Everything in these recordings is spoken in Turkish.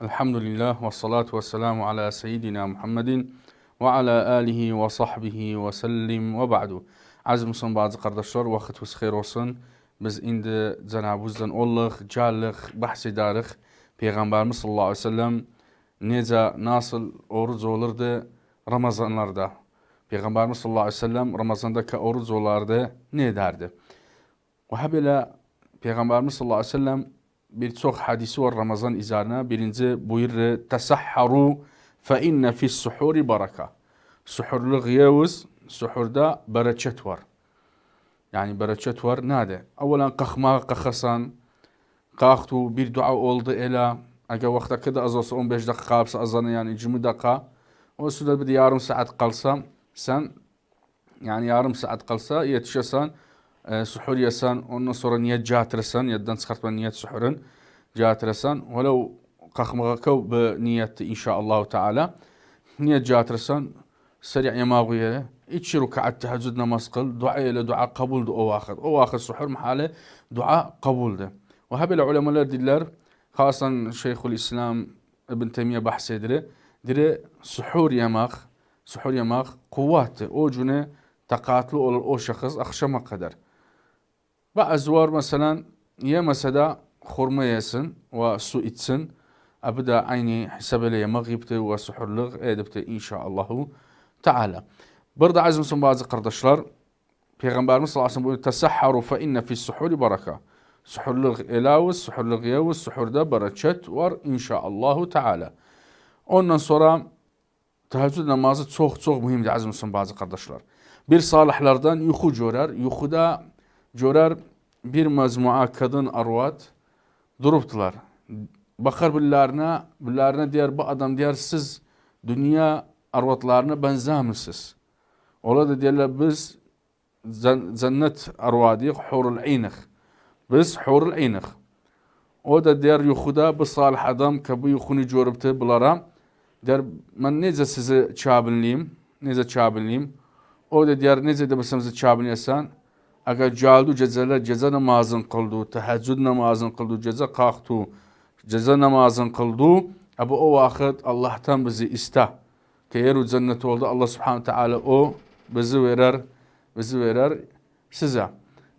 Elhamdülillah ve salatu ve selamu ala seyyidina Muhammedin ve ala alihi ve sahbihi ve sellim ve ba'du. Aziz Müslüman bazı kardeşler vaktiniz hayır olsun. Biz indi Cenab-ı olluk, callık, bahsi darık. Peygamberimiz sallallahu aleyhi ve sellem nece nasıl oruç olurdu Ramazanlarda. Peygamberimiz sallallahu aleyhi ve sellem Ramazandaki oruç olardı ne derdi? Ve habile Peygamberimiz sallallahu aleyhi ve sellem birçok hadisi var Ramazan izarına. Birinci buyurur tesahharu fe inne fis suhuri baraka. Suhurluk yevuz, suhurda bereket var. Yani bereket var. Nade? Evvelen kalkma kalkasan, kalktı bir dua oldu ela. Eğer vakti kadar az olsa 15 dakika kalsa azanı yani 20 dakika. O sırada bir yarım saat kalsa sen yani yarım saat kalsa yetişesen e, suhur yesen ondan sonra niyet cahtırsan yedden çıkartma niyet suhurun cahtırsan velev kalkmağa kav be niyet inşallah teala niyet cahtırsan seri yemağı iki rukat teheccüd namaz kıl dua ile dua kabuldu o vakit o vakit suhur mahale dua kabuldu ve hebele ulemalar diller hasan Şeyhül İslam İbn Teymiye bahsedilir dire suhur yemek suhur yemek kuvvetli o cüne takatlı olur o şahıs akşama kadar. Bazı var mesela yemese de hurma yesin ve su içsin. Abda aynı hesabıyla yemek ve suhurluk edipti inşallahu teala. Burada aziz misin bazı kardeşler Peygamberimiz sallallahu aleyhi ve sellem tesahharu fe inne fi suhuri baraka. Suhurluk elavuz, suhurluk yavuz, suhurda bereket var inşallahu teala. Ondan sonra teheccüd namazı çok çok mühimdir aziz misin bazı kardeşler. Bir salihlerden yuhu görer. Yuhuda görer bir mecmua kadın arvat duruptular. Bakar billerine, billerine diğer bu adam diğer siz dünya arvatlarına benzer misiniz? Ola da diyorlar biz cennet arvadiyik hurul inik. Biz hurul inik. O da diğer yuhuda bu salih adam ki bu yuhunu görüptü bunlara. Der ben nece sizi çabinliyim, nece çabinliyim. O da diğer nece de basımızı çabinlesan. Eğer caldu cezalar ceza namazın kıldı, teheccüd namazın kıldı, ceza kalktı, ceza namazın kıldı. Ama o vakit Allah'tan bizi iste. Ki yeru cennet oldu. Allah subhanahu teala o bizi verer, bizi verer size.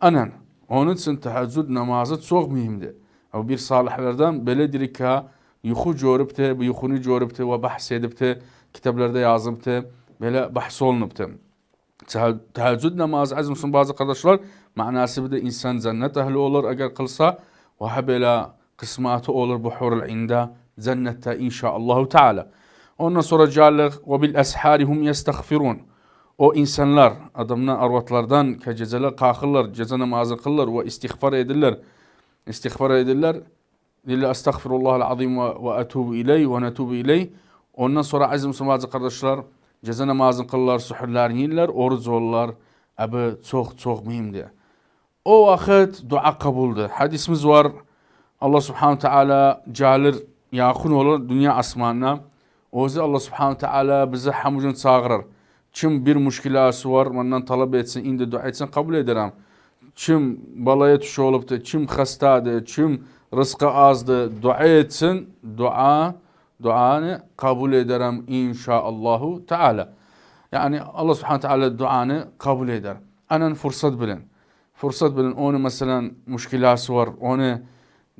Anan. Onun için teheccüd namazı çok mühimdir. Ama bir salihlerden beledir ki yuhu görüptü, bu yuhunu görüptü ve bahsedipti. Kitaplarda yazıptı. Böyle bahs olunuptı. Teheccüd namazı aziz musun bazı kardeşler manası de insan cennet ehli olur eğer kılsa ve böyle kısmatı olur bu hurul inde cennette inşallah teala. Ondan sonra callık ve bil esharihum yestagfirun. O insanlar adamlar arvatlardan ki cezeler kalkırlar, ceza namazı kılırlar ve istiğfar edirler. İstiğfar edirler. Lille estağfirullahal azim ve etubu iley ve netubu iley. Ondan sonra aziz musun bazı kardeşler ceza namazını kılırlar, suhurlarını yerler, oruç olurlar. Abi çok çok mühimdi. O vakit dua kabuldu. Hadisimiz var. Allah subhanahu teala calir yakın olur dünya asmanına. O yüzden Allah subhanahu teala bize hamucun çağırır. Kim bir müşkilası var, benden talep etsin, indi dua etsin, kabul ederim. Kim balaya tuşu olup da, kim hastadı, kim rızkı azdı, dua etsin, dua duanı kabul ederim inşaallahu teala. Yani Allah subhanahu teala duanı kabul eder. Anan fırsat bilin. Fırsat bilin onu mesela müşkilası var. Onu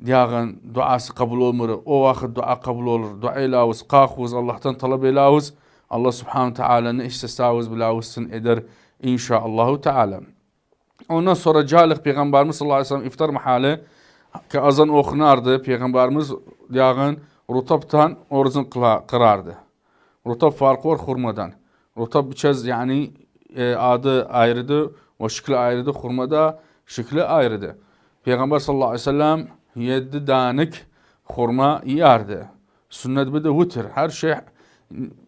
diyağın duası kabul olmur. O vakit dua kabul olur. Dua ilavuz, kalkvuz, Allah'tan talep ilavuz. Allah subhanahu teala ne istesavuz bilavuzsun eder inşaallahu teala. Ondan sonra calik Peygamberimiz sallallahu aleyhi ve sellem iftar mahali ki azan okunardı. Peygamberimiz diyağın rutaptan orucun kırardı. Rutap farkı var hurmadan. Rutap biçez yani e, adı ayrıdı, o şekli ayrıdı, hurmada şekli ayrıdı. Peygamber sallallahu aleyhi ve sellem yedi danik hurma yerdi. Sünnet bir de vitr. Her şey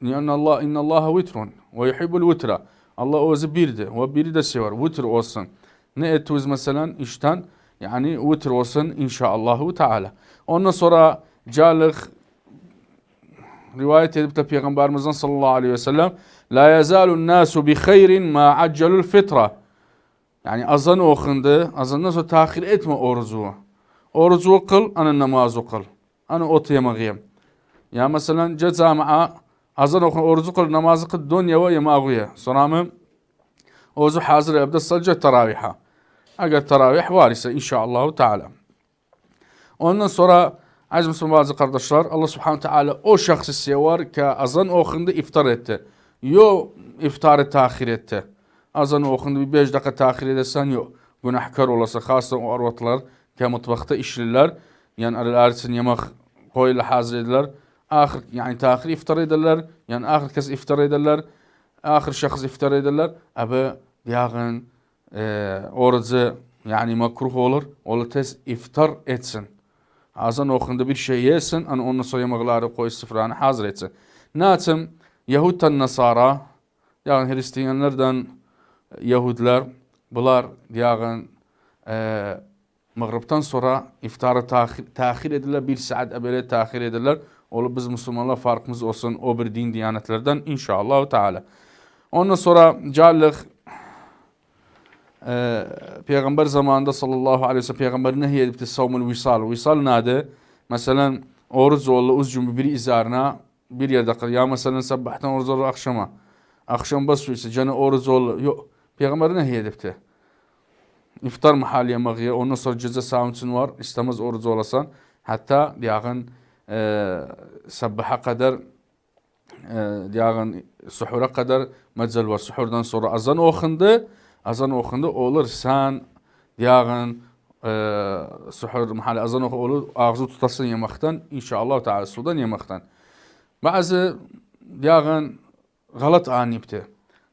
yani Allah inna Allah vitrun ve yuhibbul vitra. Allah özü birdi ve biri de sever. Vitr olsun. Ne ettiğimiz mesela işten yani vitr olsun inşallahu teala. Ondan sonra جالخ رواية تبت پیغمبر مزن صلى الله عليه وسلم لا يزال الناس بخير ما عجلوا الفطرة. يعني اظن اوخنده اظن نسو تاخير إتما اورزو اورزو قل أنا نماز قل. أنا أوتي مغيم. يا مثلا جزامعا اظن اوخن أورزو قل نماز قل دنيا و يما أغويا. سرام أوزو حاضر ابدا الصلجة تراويحا اگر تراويح وارسة إن شاء الله تعالى. ondan sonra aziz Müslüman bazı kardeşler Allah subhanahu teala o şahsı sever ki azan okundu iftar etti. Yo iftarı tahir etti. Azan okundu bir 5 dakika tahir edersen yok. Günahkar olası khasla o arvatlar ki mutfakta işliler. Yani arılarsın yemek koyuyla hazır ederler. Ahir yani tahir iftar ederler. Yani ahir kez iftar ederler. Ahir şahıs iftar ederler. Abi diyağın e, orucu yani makruh olur. Ola tez iftar etsin. Azan okundu bir şey yesin. Ondan sonra yemekleri koy sıfırını hazır etsin. Natim Yahud'tan Nasara yani Hristiyanlardan Yahudiler bunlar diyağın e, Mağrib'den sonra iftarı tahir, edirler. Bir saat evvel tahir edirler. Olup biz Müslümanlar farkımız olsun o bir din diyanetlerden inşallah Teala. Ondan sonra callık e, Peygamber zamanında sallallahu aleyhi ve sellem Peygamber nehy edip de savmul visal. Visal nade? Mesela oruç oldu uzcum bir izarına bir yerde kıl. Ya mesela sabahtan oruç oldu akşama. Akşam bas ise canı oruç oldu. Yok. Peygamber nehy edip de. İftar mahalli yemeği ondan sonra ceza sağımçın var. İstemez oruç olasan. Hatta diyağın e, sabaha kadar e, diyağın suhura kadar mecel var. Suhurdan sonra azan okundu. Azan okundu olur sen diyağın e, suhur mahalli azan okundu olur ağzı tutasın yemekten inşallah Teala sudan yemekten. Bazı diyağın galat anipti.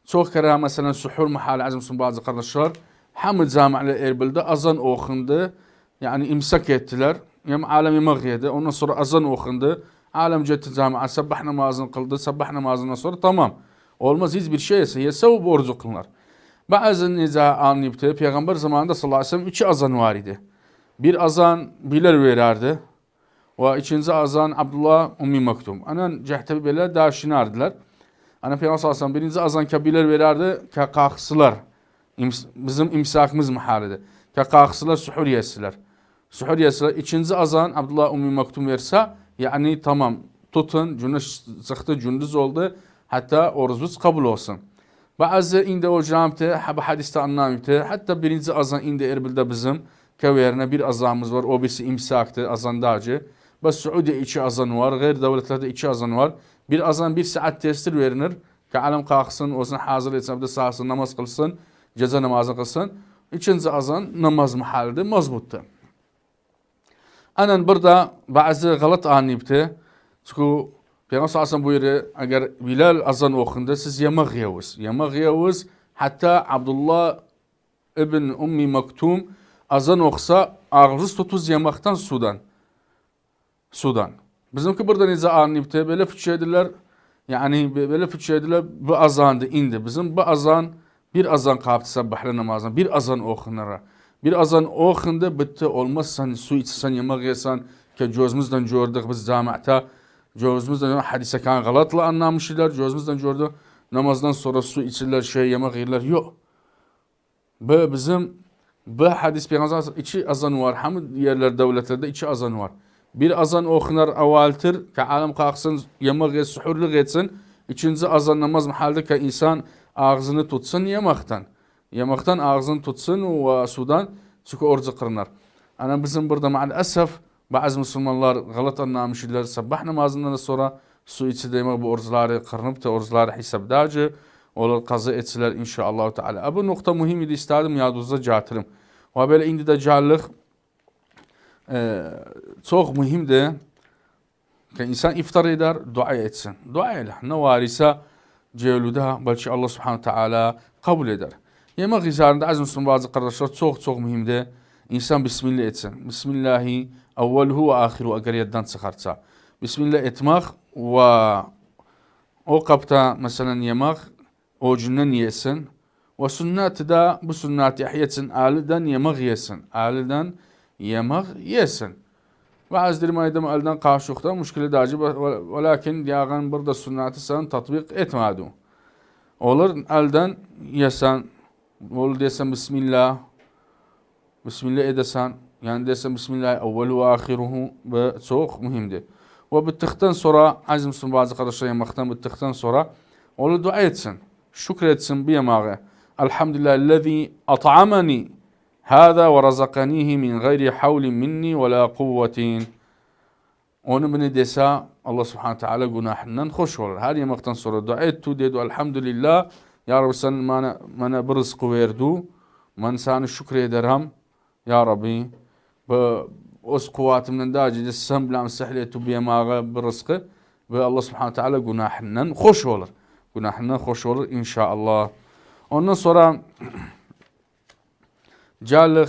Çok kere mesela suhur mahalli azimsin bazı kardeşler Hamid camiyle Erbil'de azan okundu. Yani imsak ettiler. Yem alem yemek yedi. Ondan sonra azan okundu. Alem cetti camiye sabah namazını kıldı. Sabah namazından sonra tamam. Olmaz hiçbir şey ise yese o borcu kılınır. Bazı niza anlayıptı. Peygamber zamanında sallallahu aleyhi ve azan var idi. Bir azan Bilal verirdi. Ve ikinci azan Abdullah Ummi Maktum. Anan cehte böyle daşinardılar. Ana Peygamber sallallahu aleyhi birinci azan ki Bilal verirdi ki kalksılar. İms bizim imsakımız mahalide. Ki kalksılar suhur yesiler. Suhur yesiler. İkinci azan Abdullah Ummi Maktum verse yani tamam tutun güneş çıktı gündüz oldu. Hatta orucunuz kabul olsun. Bazı indi bu hadiste anlamıptı. Hatta birinci azan indi Erbil'de bizim köy bir azanımız var. O birisi imsaktı, azan dağcı. Bas Suudi iki azan var, gayri devletlerde iki azan var. Bir azan bir saat testir verilir. Ki alem kalksın, o zaman hazır etsin, bir sahasın, namaz kılsın, ceza namazı kılsın. İkinci azan namaz mahalde mazbuttu. Anan burada bazı galat anlayıptı. Çünkü Peygamber sallallahu buyuruyor eğer Bilal azan okundu siz yemek yavuz. Yemek yavuz hatta Abdullah ibn Ummi Maktum azan oksa ağzı tutuz yemekten sudan. Sudan. Bizimki burada niza anlayıptı böyle fıçıydılar. Yani böyle fıçıydılar bu azandı indi. Bizim bu azan bir azan kaptı sabahlı namazdan bir azan okunara. Bir azan okundu bitti olmazsan su içsen yemek yesen ki gözümüzden gördük biz camiata Gözümüzden hadise kan galatla anlamışlar. Gözümüzden gördü. Namazdan sonra su içirler, şey yemek yerler. Yok. Bu bizim bu hadis peygamber iki azan var. Hem yerler devletlerde iki azan var. Bir azan okunar avaltır ki alem kalksın yemek ye, suhurluk etsin. İkinci azan namaz mahalde ki insan ağzını tutsun yemekten. Yemekten ağzını tutsun ve sudan çünkü orucu kırınar. Ana bizim burada maalesef bazı Müslümanlar galat anlamışlar. Sabah namazından sonra su içi demek bu oruçları kırınıp da oruçları hesapdacı olur kazı etseler inşallah Teala. Bu nokta mühim idi istedim yadınıza catirim. Ve böyle indi de callık e, çok mühimdi insan iftar eder, dua etsin. Dua ile ne var ise cevluda belki Allah subhanahu teala kabul eder. Yemek izarında aziz Müslüman bazı kardeşler çok çok mühimdi. İnsan Bismillah etsin. Bismillahi evveluhu ve ahiru eğer yedden çıkarsa. Bismillah etmek ve o kapta mesela yemek o cünden yesin. Ve sünnet de bu sünnet yahyetsin. Aliden yemek yesin. Aliden yemek yesin. Bazı dirmaydım elden karşılıkta müşkili dacı ve lakin diyağın burada sünneti sen tatbik etmedi. Olur elden yesen, olur desen Bismillah, Bismillah edesen, yani desen Bismillah evvelu ve ahiruhu ve çok mühimdir. Ve bittikten sonra aziz Müslüman bazı kardeşler yemaktan bittikten sonra onu dua etsin. Şükretsin bir yemağı. Elhamdülillahillezî at'amani hâzâ ve razakanihi min gayri havlin minni ve la kuvvetin. Onu beni dese Allah subhanahu teala günahından hoş olur. Her yemekten sonra dua ettu dedi elhamdülillah. Ya Rabbi sen bana, bana bir rızkı verdu. Ben sana şükrederim. Bilen sehletu bir yemağı bir rızkı. Ve Allah subhanahu teala günahından hoş olur. Günahından hoş olur inşallah. Ondan sonra Calik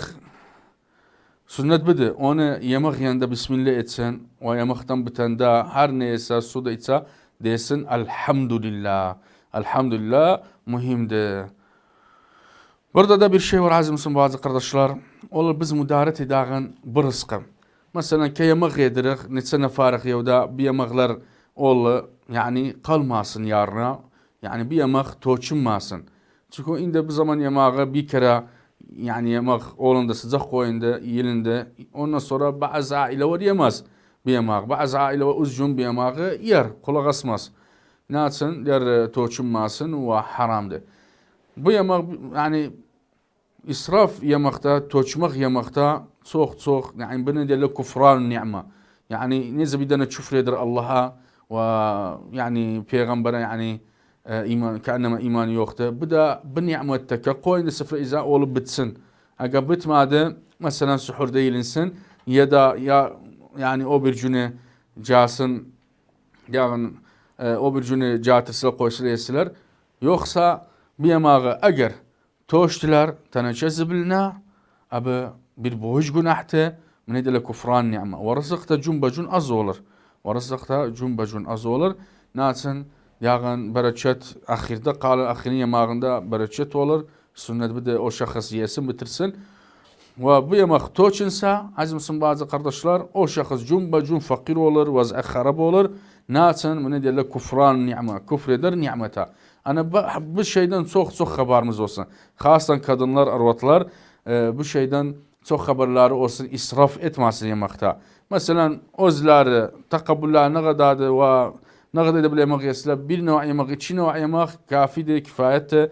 sünnet bidi. Onu yemek yanında Bismillah etsin. O yemekten bitende her neyse su da içse desin Elhamdülillah. Elhamdülillah muhimdir. Burada da bir şey var aziz misin bazı kardeşler. Olur biz müdaret edağın bir rızkı. Mesela ki yemek yedirik, nitsene farık yevda bir yemekler ol yani kalmasın yarına. Yani bir yemek toçunmasın. Çünkü inde bir zaman yemeğe bir kere yani yemek oğlunda sıcak koyunda yilinde ondan sonra bazı aile var yemez bir yemek. Bazı aile var uzun bir yemeği yer kulak asmaz. Ne yapsın? Der toçunmasın ve haramdır. Bu yemek yani israf yemekte, toçmak yemekte çok çok yani bu nedenle kufran ni'me. Yani ne zaman küfredir Allah'a ve yani peygambere yani e, iman, kendime iman yoktu. Bu da bu ni'mette ki koyun sıfır izah olup bitsin. Eğer bitmedi mesela suhur değilinsin ya da ya yani o bir cünü casın yarın e, o bir cünü catırsıyla koysulayesiler. Yoksa bir yemeğe eğer toştular teneçe zibilna abi bir boğuş günahtı من يدل كفران نعمة ورزقت جنب جن أزولر ورزقت جنب جن أزولر ناتن yağın bereket ahirde kalan ahirin yemağında bereket olur. Sünnet bir de o şahıs yesin bitirsin. Ve bu yemek toçinsa azimsin bazı kardeşler o şahıs cumba cum fakir olur, vaz'a harap olur. Naçın bunu diyorlar kufran ni'me, küfreder nimete. Hani bu şeydən çox-çox xəbərimiz olsun. Xassən qadınlar, arvadlar e, bu şeydən çox xəbərləri olsun, israf etməsin yeməkdə. Məsələn, özləri təqəbbülləri nə qədərdir və nə qədər edə bilmək bir növ yemək, iki növ yemək kafidir, kifayətdir.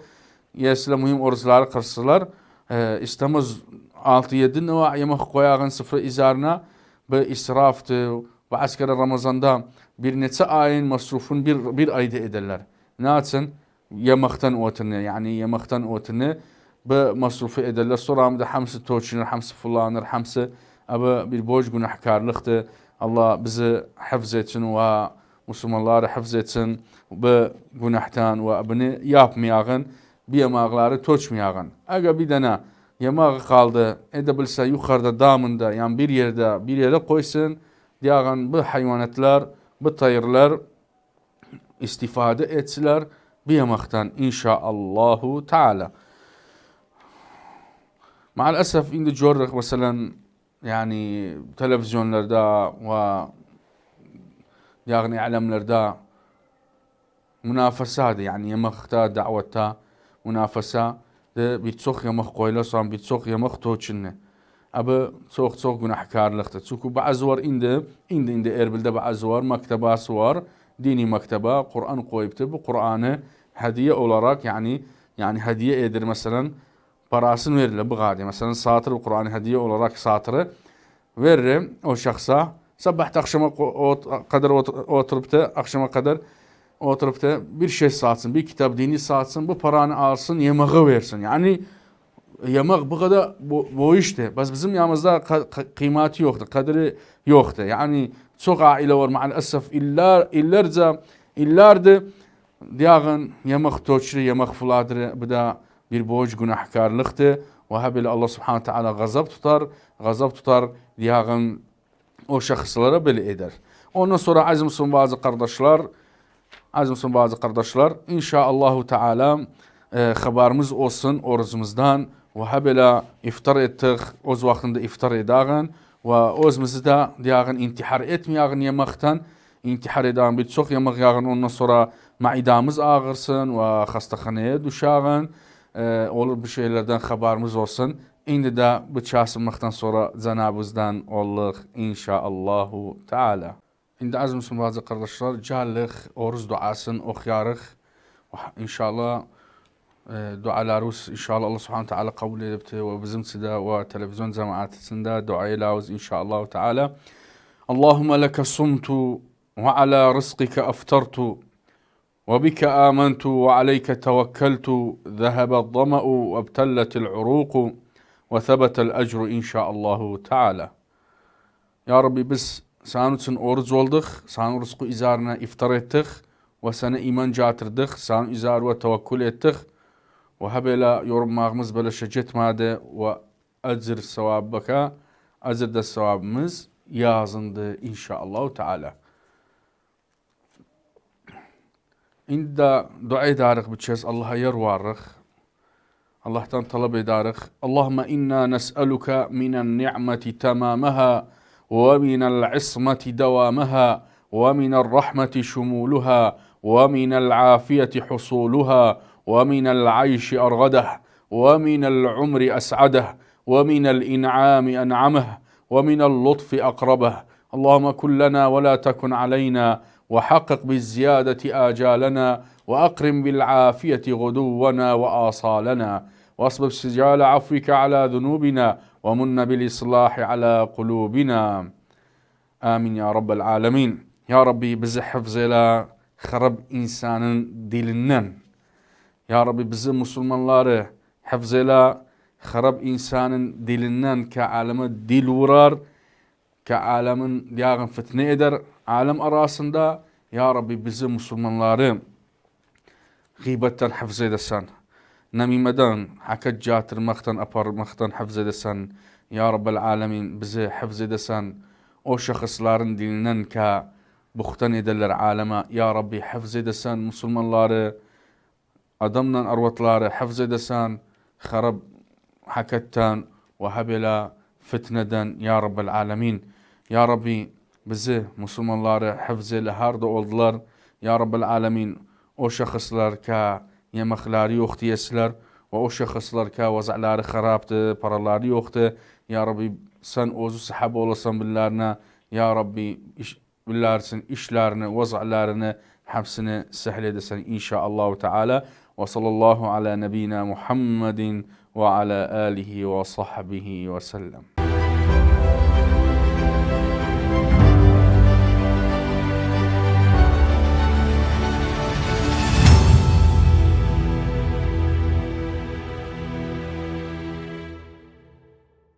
Yesilər mühim orucları qırsınlar. E, İstəmiz 6-7 növ yemək qoyağın sıfır izarına bu israfdır. Və əskərə Ramazanda bir neçə ayın məsrufun bir, bir ayda edərlər. Nə üçün? Yemekten ötünü yani yemekten ötünü bu masrufu ederler. Sonra da hamsı toçunur, hamsı fulanır, hamsı ama bir boş günahkarlıktı. Allah bizi hafız etsin ve Müslümanları hafız etsin bu günahtan ve bunu yapmayağın, bir yemağları toçmayağın. Aga bir dana yemağı kaldı, edebilse yukarıda damında yani bir yerde bir yere koysun, diyağın bu hayvanatlar, bu tayırlar istifade etsiler بيمختن إن شاء الله تعالى. مع الأسف إن جورك مثلا يعني تلفزيون لردا و يعني اعلاملردا منافسة دي يعني يمختا دعوتا منافسة. ده بيتسوخ يمخ قويلسان بيتسوخ يمخ توتشنه ابا سوخ سوخ جناح كار لخت سوكو بعزور إنده إنده إنده إربل ده بعزور مكتبة صور dini maktaba, Kur'an koyuptu. Bu Kur'an'ı hediye olarak yani yani hediye edir mesela parasını verir bu gadi. Mesela satır Kur'an hediye olarak satırı verir o şahsa Sabah akşama kadar oturup da akşama kadar oturup da bir şey satsın, bir kitap dini satsın, bu paranı alsın, yemeği versin. Yani yemek bu kadar bu, bu işte. Bas bizim yanımızda kıymeti yoktu, kaderi yoktu. Yani çok aile var maalesef illar illerce illardı diyağın yemek toçru, yemek fuladır bu da bir boş günahkarlıktı. Ve habile Allah subhanahu teala gazap tutar, gazap tutar diyağın o şahıslara böyle eder. Ondan sonra azimsin bazı kardeşler, azimsin bazı kardeşler, inşaallahu teala e, haberimiz olsun orucumuzdan ve habela iftar ettik, oz vaktinde iftar edağın ve özümüzü de diyağın intihar etmeyağın yemekten, intihar edağın bir çok yemek yağın ondan sonra maidamız ağırsın ve hastahaneye düşağın, e, olur bir şeylerden haberimiz olsun. Indi de bu çasımlıktan sonra Cenab-ı olluq inşaallahu teala. Şimdi az mısın bazı kardeşler callık, oruz duasını okuyarıq. İnşallah دعاء لاروس إن شاء الله الله سبحانه وتعالى قبول وبزم سدا وتلفزيون جماعات سندا دعاء لاوز إن شاء الله تعالى. اللهم لك صمت وعلى رزقك افطرت وبك آمنت وعليك توكلت. ذهب الظمأ وابتلت العروق وثبت الأجر إن شاء الله تعالى. يا ربي بس سانوتسن أورز ولدخ olduk sanu rızkı izarına iftar ettik ve sana iman catirdik sanu وهەبێ لە يورم ماغمز بە لە شەجێت مادە و ئەجر سەواب بەکە ئەجر دە مز مز يازند إن شاء الله تعالى. عند دا دعاء دارخ بتشيس الله يروارخ الله تان طلب دارخ. اللهم إنا نسألك من النعمة تمامها ومن العصمة دوامها ومن الرحمة شمولها ومن العافية حصولها ومن العيش أرغده ومن العمر أسعده ومن الإنعام أنعمه ومن اللطف أقربه. اللهم كن لنا ولا تكن علينا وحقق بالزيادة آجالنا وأقرم بالعافية غدونا وآصالنا واصبب سجال عفوك على ذنوبنا ومن بالإصلاح على قلوبنا. آمين يا رب العالمين. يا ربي bizi hafızıyla خرب insanın dilinden Ya Rabbi bizi Müslümanları hafzela harap insanın dilinden ki aleme dil vurar ki alemin yağın fitne eder. Alem arasında Ya Rabbi bizi Müslümanları gıybetten hafz edesen namimeden hakat catırmaktan aparmaktan hafz edesen Ya Rabbel alemin bizi hafz edesen o şahısların dilinden ki buhtan ederler aleme Ya Rabbi hafz edesen Müslümanları adamla arvatları hafız edesin harab hakattan ve habela fitneden Ya Rabbel Alemin Ya Rabbi bizi Müslümanları hafzeli harda oldular. Ya Rabbel Alemin o şahıslar ka yemekleri yoktu yesiler ve o şahıslar ka vaza'ları haraptı, paraları yoktu. Ya Rabbi sen ozu sahabe olasan billerine Ya Rabbi iş, billersin işlerini, vaza'larını hepsini sehledesin inşallah Teala. Ve sallallahu ala nebina Muhammedin ve ala alihi ve sahbihi ve sellem.